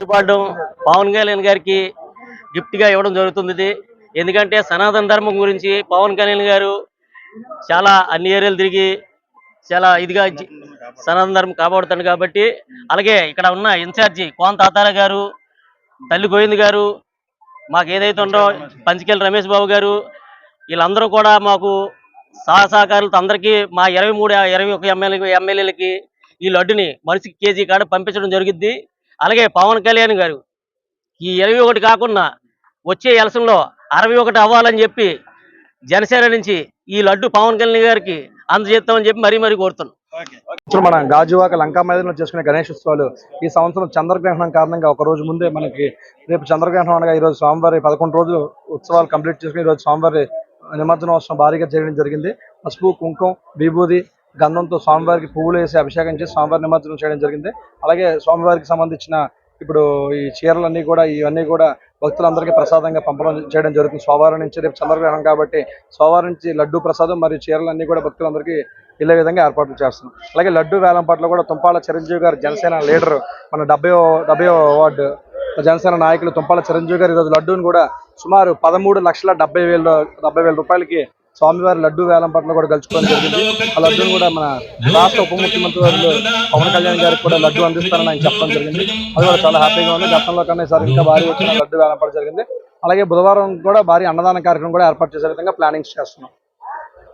కాపాడడం పవన్ కళ్యాణ్ గారికి గిఫ్ట్గా ఇవ్వడం జరుగుతుంది ఎందుకంటే సనాతన ధర్మం గురించి పవన్ కళ్యాణ్ గారు చాలా అన్ని ఏరియాలు తిరిగి చాలా ఇదిగా సనాతన ధర్మం కాపాడుతాడు కాబట్టి అలాగే ఇక్కడ ఉన్న ఇన్ఛార్జి కోన తాతారా గారు తల్లి గోవింద్ గారు మాకు ఏదైతే ఉందో పంచికెళ్ళి రమేష్ బాబు గారు వీళ్ళందరూ కూడా మాకు సహా సహకారులతో అందరికీ మా ఇరవై మూడు ఇరవై ఒక ఎమ్మెల్యే ఎమ్మెల్యేలకి ఈ లడ్డుని మనిషికి కేజీ కాడ పంపించడం జరుగుద్ది. అలాగే పవన్ కళ్యాణ్ గారు ఈ ఇరవై ఒకటి కాకుండా వచ్చే ఎలసంలో అరవై ఒకటి అవ్వాలని చెప్పి జనసేన నుంచి ఈ లడ్డు పవన్ కళ్యాణ్ గారికి అందజేస్తామని చెప్పి మరీ మరీ కోరుతున్నాం. ఇప్పుడు మన గాజువాక లంకా మైదానంలో చేసుకునే గణేష్ ఉత్సవాలు ఈ సంవత్సరం చంద్రగ్రహణం కారణంగా ఒక రోజు ముందే మనకి రేపు చంద్రగ్రహణం అనగా ఈ రోజు స్వామివారి పదకొండు రోజులు ఉత్సవాలు కంప్లీట్ చేసుకుని ఈ రోజు స్వామివారి నిమజ్జనోత్సవం భారీగా చేయడం జరిగింది. పసుపు కుంకుమ విభూది గంధంతో స్వామివారికి పువ్వులు వేసి అభిషేకం చేసి స్వామివారి నిమజ్జనం చేయడం జరిగింది. అలాగే స్వామివారికి సంబంధించిన ఇప్పుడు ఈ చీరలన్నీ కూడా ఇవన్నీ కూడా భక్తులందరికీ ప్రసాదంగా పంపడం చేయడం జరుగుతుంది. సోమవారం నుంచి రేపు చంద్రగ్రహణం కాబట్టి సోమవారం నుంచి లడ్డు ప్రసాదం మరియు చీరలన్నీ కూడా భక్తులందరికీ ఇళ్ళే విధంగా ఏర్పాట్లు చేస్తున్నాం. అలాగే లడ్డు వేలం పట్ల కూడా తుంపాల చిరంజీవి గారు జనసేన లీడర్ మన డెబ్బై డెబ్బై వార్డు జనసేన నాయకులు తుంపాల చిరంజీవి గారు ఈరోజు లడ్డూని కూడా సుమారు పదమూడు లక్షల డెబ్బై వేల డెబ్బై వేల రూపాయలకి స్వామివారి లడ్డు వేలం పట్ల కూడా గెలుచుకోవడం జరిగింది. ఆ లడ్డూని కూడా మన రాష్ట్ర ఉప ముఖ్యమంత్రి వారు పవన్ కళ్యాణ్ గారికి కూడా లడ్డు అందిస్తారని ఆయన చెప్పడం జరిగింది. అది కూడా చాలా హ్యాపీగా ఉంది. గతంలో కన్నా సార్ ఇంకా భారీ వచ్చిన లడ్డు వేలం జరిగింది. అలాగే బుధవారం కూడా భారీ అన్నదాన కార్యక్రమం కూడా ఏర్పాటు చేసే విధంగా ప్లానింగ్స్ చేస్తున్నాం.